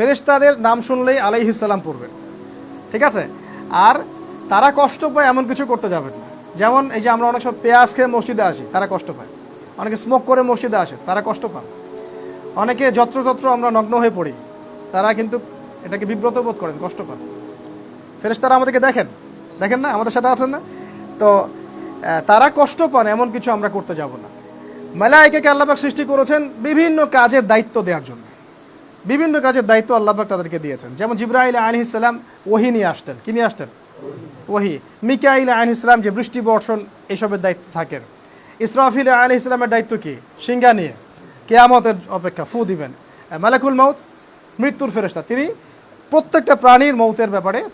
ফেরেশতাদের নাম শুনলেই আলাইহিসাল্লাম পড়বেন ঠিক আছে? আর তারা কষ্ট পায় এমন কিছু করতে যাবেন না। যেমন এই যে আমরা অনেক সময় পেঁয়াজ খেয়ে মসজিদে আসি, তারা কষ্ট পায়। অনেকে স্মোক করে মসজিদে আসে, তারা কষ্ট পান। অনেকে যত্রতত্র আমরা নগ্ন হয়ে পড়ি, তারা কিন্তু এটাকে বিব্রত বোধ করেন, কষ্ট পান। ফেরেশতারা আমাদেরকে দেখেন দেখেন না? আমাদের সাথে আছেন না? তো তারা কষ্ট পান, এমন কিছু আমরা করতে যাব না। মালাইকাকে আল্লাপাক সৃষ্টি করেছেন বিভিন্ন কাজের দায়িত্ব দেওয়ার জন্য। বিভিন্ন কাজের দায়িত্ব আল্লাপাক তাদেরকে দিয়েছেন। যেমন জিব্রাহিল আলী ইসলাম ওহি নিয়ে আসতেন। কি নিয়ে আসতেন? ওহি। মিকা মিকাইল আলী ইসলাম যে বৃষ্টি বর্ষণ এসবের দায়িত্ব থাকেন। ইসরাফিল আলী ইসলামের দায়িত্ব কি? সিঙ্গা নিয়ে। কেয়ামতের অপেক্ষা ফু দিবেন। মালাকুল মাউত, মৃত্যুর ফেরেশতা। তিনি প্রত্যেকটা প্রাণীর মৌতের ব্যাপারে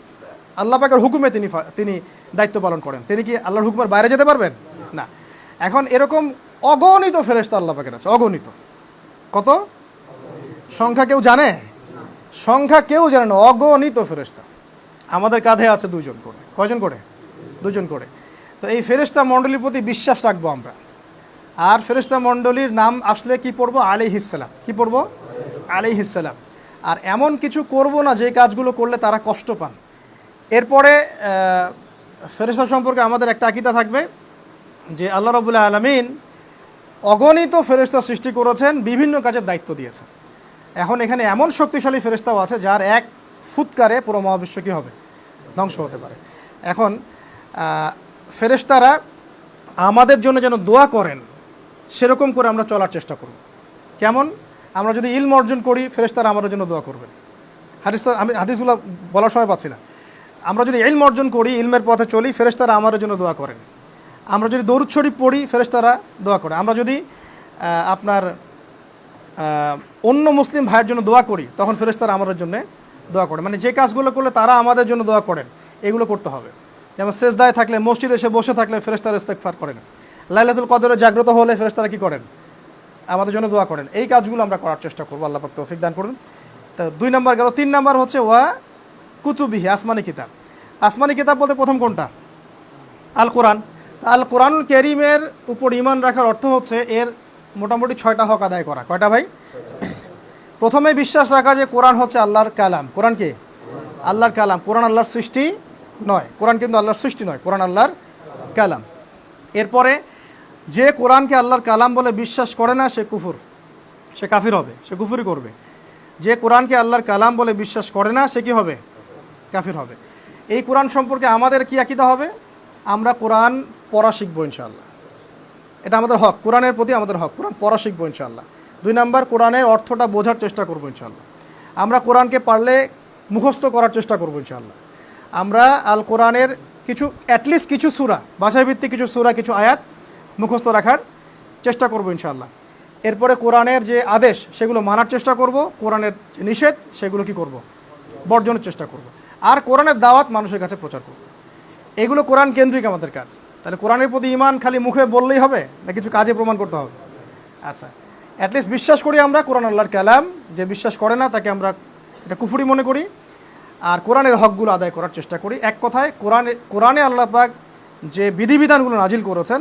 আল্লাহ পাকের হুকুমে তিনি তিনি দায়িত্ব পালন করেন। তিনি কি আল্লাহর হুকুমের বাইরে যেতে পারবেন? না। এখন এরকম অগণিত ফেরেশতা আল্লাহ পাকের আছে। অগণিত। কত? সংখ্যা কেউ জানে? সংখ্যা কেউ জানে না অগণিত ফেরেশতা। আমাদের কাঁধে আছে দুজন করে। কয়জন করে? দুজন করে। তো এই ফেরেশতা মণ্ডলীর প্রতি বিশ্বাস রাখব আমরা। আর ফেরেশতা মণ্ডলীর নাম আসলে কি পড়ব? আলিহিসাল্লাম কি পড়ব? আলিহিসাল্লাম আর এমন কিছু করব না যে কাজগুলো করলে তারা কষ্ট পান। এরপরে আহ, ফেরেশতা সম্পর্কে আমাদের একটা আকিদা থাকবে যে আল্লাহ রবুল্লাহ আলমিন অগণিত ফেরেশতা সৃষ্টি করেছেন বিভিন্ন কাজের দায়িত্ব দিয়েছেন। এখন এখানে এমন শক্তিশালী ফেরেশতাও আছে যার এক ফুৎকারে পুরো মহাবিশ্ব কী হবে? ধ্বংস হতে পারে। এখন ফেরেশতারা আমাদের জন্য যেন দোয়া করেন, সেরকম করে আমরা চলার চেষ্টা করব। কেমন? আমরা যদি ইলম অর্জন করি, ফেরেশতারা আমাদের জন্য দোয়া করবেন। হাদিস আমি হাদিসগুলো বলার সময় পাচ্ছি না। আমরা যদি ইলম অর্জন করি, ইলমের পথে চলি, ফেরেশতারা আমাদের জন্য দোয়া করেন। আমরা যদি দরুদ শরীফ পড়ি, ফেরেশতারা দোয়া করে। আমরা যদি আপনার অন্য মুসলিম ভাইয়ের জন্য দোয়া করি, তখন ফেরেশতারা আমাদের জন্য দোয়া করে। মানে যে কাজগুলো করলে তারা আমাদের জন্য দোয়া করেন, এগুলো করতে হবে। যেমন শেষদায় থাকলে, মসজিদ এসে বসে থাকলে ফেরেশতারা ইস্তেকফার করেন। লাইলাতুল কদরে জাগ্রত হলে ফেরেশতারা কী করেন? আমাদের জন্য দোয়া করেন। এই কাজগুলো আমরা করার চেষ্টা করব, আল্লাহ পাক তৌফিক দান করুন। তা দুই নম্বর গেল, তিন নম্বর হচ্ছে, ওয়া কুতুবিহি, আসমানি কিতাব। আসমানি কিতাব বলতে প্রথম কোনটা? আল কোরআন আল কোরআন কেরিমের উপর ইমান রাখার অর্থ হচ্ছে, এর মোটামুটি ছয়টা হক আদায় করা। কয়টা ভাই? প্রথমে বিশ্বাস রাখা যে কোরআন হচ্ছে আল্লাহর কালাম। কোরআন কি? আল্লাহর কালাম। কোরআন আল্লাহর সৃষ্টি নয়। কোরআন কিন্তু আল্লাহর সৃষ্টি নয়, কোরআন আল্লাহর কালাম। এরপরে যে কোরআনকে আল্লাহর কালাম বলে বিশ্বাস করে না, সে কুফুর। সে কাফির হবে, সে কুফুরি করবে। যে কোরআনকে আল্লাহর কালাম বলে বিশ্বাস করে না, সে কি হবে? কাফির হবে। এই কোরআন সম্পর্কে আমাদের কি আকিদা হবে? আমরা কোরআন পড়া শিখব ইনশাআল্লাহ। এটা আমাদের হক, কোরআনের প্রতি আমাদের হক, কোরআন পড়া শিখব ইনশাআল্লাহ। দুই নাম্বার, কোরআনের অর্থটা বোঝার চেষ্টা করব ইনশাল্লাহ আমরা কোরআনকে পারলে মুখস্থ করার চেষ্টা করব ইনশাল্লাহ আমরা আল কোরআনের কিছু অ্যাটলিস্ট কিছু সুরা, ভাষাভিত্তিক কিছু সুরা, কিছু আয়াত মুখস্থ রাখার চেষ্টা করব ইনশাল্লাহ এরপরে কোরআনের যে আদেশ, সেগুলো মানার চেষ্টা করব, কোরআনের নিষেধ, সেগুলো কি করব? বর্জনের চেষ্টা করব। আর কোরআনের দাওয়াত মানুষের কাছে প্রচার করব। এগুলো কোরআন কেন্দ্রিক আমাদের কাজ। তাহলে কোরআনের প্রতি ইমান খালি মুখে বললেই হবে, না কিছু কাজে প্রমাণ করতে হবে? আচ্ছা অ্যাটলিস্ট বিশ্বাস করি আমরা কোরআন আল্লাহর কালাম, যে বিশ্বাস করে না তাকে আমরা এটা কুফুরি মনে করি, আর কোরআনের হকগুলো আদায় করার চেষ্টা করি। এক কথায়, কোরআনে কোরআনে আল্লাহ পাক যে বিধিবিধানগুলো নাজিল করেছেন,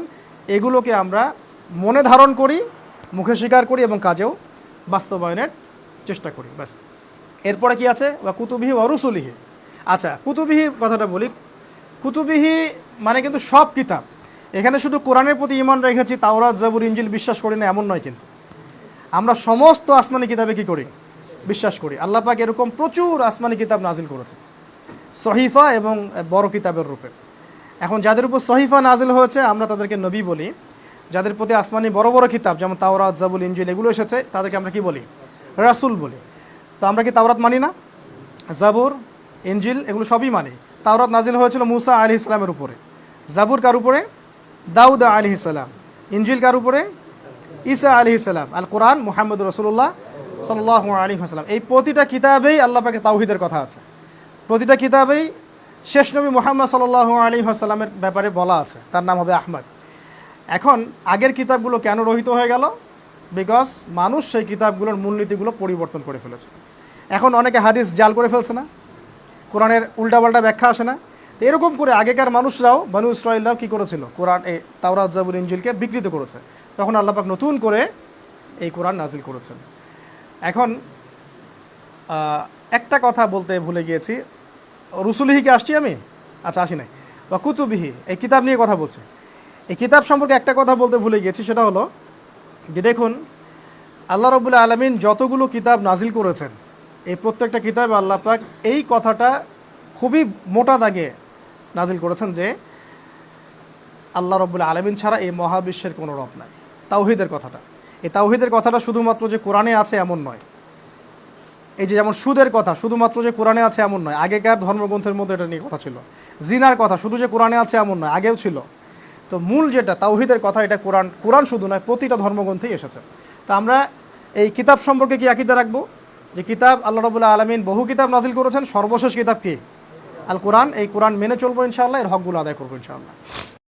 এগুলোকে আমরা মনে ধারণ করি, মুখে স্বীকার করি এবং কাজেও বাস্তবায়নের চেষ্টা করি, ব্যাস। এরপরে কি আছে? বা কুতুবিহি বা রুসুলিহি। আচ্ছা কুতুবিহি কথাটা বলি। কুতুবিহি মানে কিন্তু সব কিতাব। এখানে শুধু কোরআনের প্রতি ইমান রেখেছি, তাওরাত, জাবুর ইঞ্জিল বিশ্বাস করি না, এমন নয় কিন্তু। আমরা সমস্ত আসমানি কিতাবে কি করি? বিশ্বাস করি। আল্লাহ পাক এরকম প্রচুর আসমানি কিতাব নাজিল করেছে সহিফা এবং বড় কিতাবের রূপে। এখন যাদের উপর সহিফা নাজিল হয়েছে, আমরা তাদেরকে নবী বলি। যাদের প্রতি আসমানি বড় বড় কিতাব, যেমন তাওরাত জাবুল ইঞ্জিল এগুলো এসেছে, তাদেরকে আমরা কি বলি? রাসুল বলি। তো আমরা কি তাওরাত মানি না? জাবুর ইঞ্জিল এগুলো সবই মানি। তাওরাত নাজিল হয়েছিল মুসা আলি ইসলামের উপরে। জাবুর কার উপরে? দাউদ আলি ইসলাম ইঞ্জিল কার উপরে? ঈসা আলি ইসলাম আল কোরআন মোহাম্মদ রসুল্লাহ সাল্লাহ আলী হাসলাম এই প্রতিটা কিতাবেই আল্লাহ পাকে তাওহিদের কথা আছে। প্রতিটা কিতাবেই শেষ নবী মোহাম্মদ সাল্লাহ আলী হাসাল্লামের ব্যাপারে বলা আছে। তার নাম হবে আহমদ। এখন আগের কিতাবগুলো কেন রহিত হয়ে গেল? বিকজ মানুষ সেই কিতাবগুলোর মূলনীতিগুলো পরিবর্তন করে ফেলেছে। এখন অনেকে হাদিস জাল করে ফেলছে না। কোরআনের উল্টাপাল্টা ব্যাখ্যা আসে না। তো এরকম করে আগেকার মানুষরাও বানু ইসরায়েলরাও কী করেছিল? কোরআন, এই তাওরাত জাবুল ইঞ্জিলকে বিকৃত করেছে। তখন আল্লাপাক নতুন করে এই কোরআন নাজিল করেছেন। এখন একটা কথা বলতে ভুলে গিয়েছি। রুসুলিহিকে আসছি আমি? আচ্ছা আসি নাই। বা কুতুবিহি এই কিতাব নিয়ে কথা বলছি। এই কিতাব সম্পর্কে একটা কথা বলতে ভুলে গিয়েছি, সেটা হলো যে দেখুন, আল্লাহ রবুল্লা আলমিন যতগুলো কিতাব নাজিল করেছেন, এই প্রত্যেকটা কিতাব আল্লাহ পাক এই কথাটা খুবই মোটা দাগে নাজিল করেছেন যে আল্লাহ রবুল্লা আলমিন ছাড়া এই মহাবিশ্বের কোনো রব নাই। তাওহিদের কথাটা। এই তাওহিদের কথাটা শুধুমাত্র যে কোরআনে আছে এমন নয়। এই যে যেমন সুদের কথা, শুধুমাত্র যে কোরআনে আছে এমন নয়। আগেকার ধর্মগ্রন্থের মধ্যে এটা নিয়ে কথা ছিল। জিনার কথা শুধু যে কোরআনে আছে এমন নয়, আগেও ছিল। তো মূল যেটা, তাওহিদের কথা, এটা কোরআন কোরআন শুধু নয়, প্রতিটা ধর্মগ্রন্থেই এসেছে। তো আমরা এই কিতাব সম্পর্কে কি আকিদা রাখব? যে কিতাব আল্লাহ রবুল্লাহ আলমিন বহু কিতাব নাজিল করেছেন, সর্বশেষ কিতাব কি? আল কোরআন এই কোরআন মেনে চলবো ইনশাআল্লাহ এর হকগুলো আদায় করব ইনশাআল্লাহ।